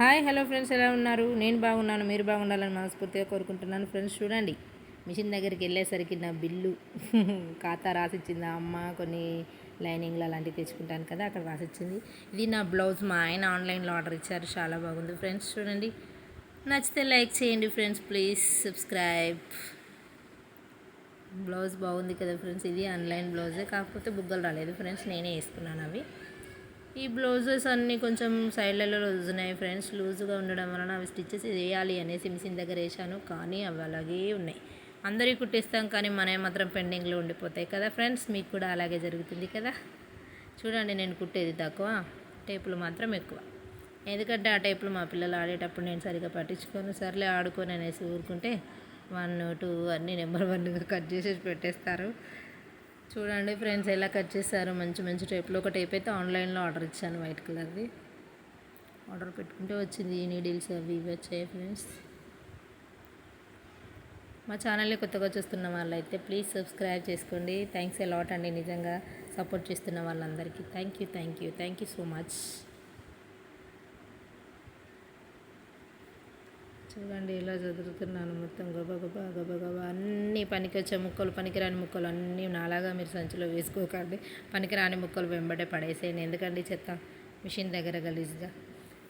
Hi hello friends ఎలా ఉన్నారు? నేను బాగున్నాను మీరు బాగుండాలని మనస్ఫూర్తిగా కోరుకుంటున్నాను. ఫ్రెండ్స్ చూడండి మిషన్ దగ్గరికి వెళ్ళేసరికి నా బిల్లు ఖాతా రాసిచ్చింది. అమ్మ కొన్ని లైనింగ్లు అలాంటివి తెచ్చుకుంటాను కదా అక్కడ రాసిచ్చింది. ఇది నా బ్లౌజ్ మా ఆయన ఆన్లైన్లో ఆర్డర్ ఇచ్చారు చాలా బాగుంది. ఫ్రెండ్స్ చూడండి నచ్చితే లైక్ చేయండి ఫ్రెండ్స్ ప్లీజ్ సబ్స్క్రైబ్. బ్లౌజ్ బాగుంది కదా ఫ్రెండ్స్ ఇది ఆన్లైన్ బ్లౌజే కాకపోతే బుగ్గలు రాలేదు. ఫ్రెండ్స్ నేనే వేసుకున్నాను అవి. ఈ బ్లౌజెస్ అన్నీ కొంచెం సైడ్లలో ఉన్నాయి ఫ్రెండ్స్. లూజ్గా ఉండడం వలన అవి స్టిచ్చెస్ వేయాలి అనేసి మిషన్ దగ్గర వేసాను కానీ అవి అలాగే ఉన్నాయి. అందరికి కుట్టిస్తాం కానీ మనవి మాత్రం పెండింగ్లో ఉండిపోతాయి కదా ఫ్రెండ్స్. మీకు కూడా అలాగే జరుగుతుంది కదా? చూడండి నేను కుట్టేది తక్కువ టేపులు మాత్రం ఎక్కువ. ఎందుకంటే ఆ టైపులు మా పిల్లలు ఆడేటప్పుడు నేను సరిగా పట్టించుకోను. సర్లే ఆడుకొని అనేసి ఊరుకుంటే వన్ టూ అన్నీ నెంబర్ వన్గా కట్ చేసేసి పెట్టేస్తారు. చూడండి ఫ్రెండ్స్ ఎలా కట్ చేశారు మంచి మంచి టైప్లో. ఒక టైప్ అయితే ఆన్లైన్లో ఆర్డర్ ఇచ్చాను వైట్ కలర్ది. ఆర్డర్ పెట్టుకుంటే వచ్చింది ఈ నీడిల్స్ అవి ఇవి వచ్చాయి ఫ్రెండ్స్. మా ఛానల్ని కొత్తగా చూస్తున్న వాళ్ళైతే ప్లీజ్ సబ్స్క్రైబ్ చేసుకోండి. థ్యాంక్స్ లాట్ అండి నిజంగా సపోర్ట్ చేస్తున్న వాళ్ళందరికీ. Thank you thank you thank you so much. చూడండి ఇలా చదువుతున్నాను మొత్తం గబ గబగబా గబ అన్నీ పనికొచ్చే ముక్కలు పనికిరాని ముక్కలు అన్నీ నాలాగా మీరు సంచిలో వేసుకోకండి. పనికిరాని ముక్కలు వెంబడే పడేసేయండి. ఎందుకండి చెత్త? మిషన్ దగ్గర గలీజ్గా.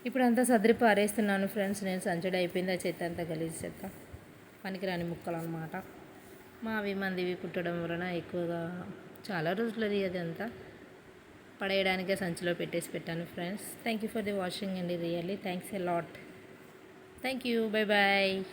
ఇప్పుడు అంతా సదిరి పారేస్తున్నాను ఫ్రెండ్స్. నేను సంచడి అయిపోయింది ఆ చెత్త అంతా గలీజ్ చెత్త. పనికిరాని ముక్కలు అనమాట మావి మందివి కుట్టడం వలన ఎక్కువగా చాలా రోజులది అది అంతా పడేయడానికే సంచిలో పెట్టేసి పెట్టాను friends. Thank you for the watching అండి really. Thanks a lot Thank you. Bye-bye.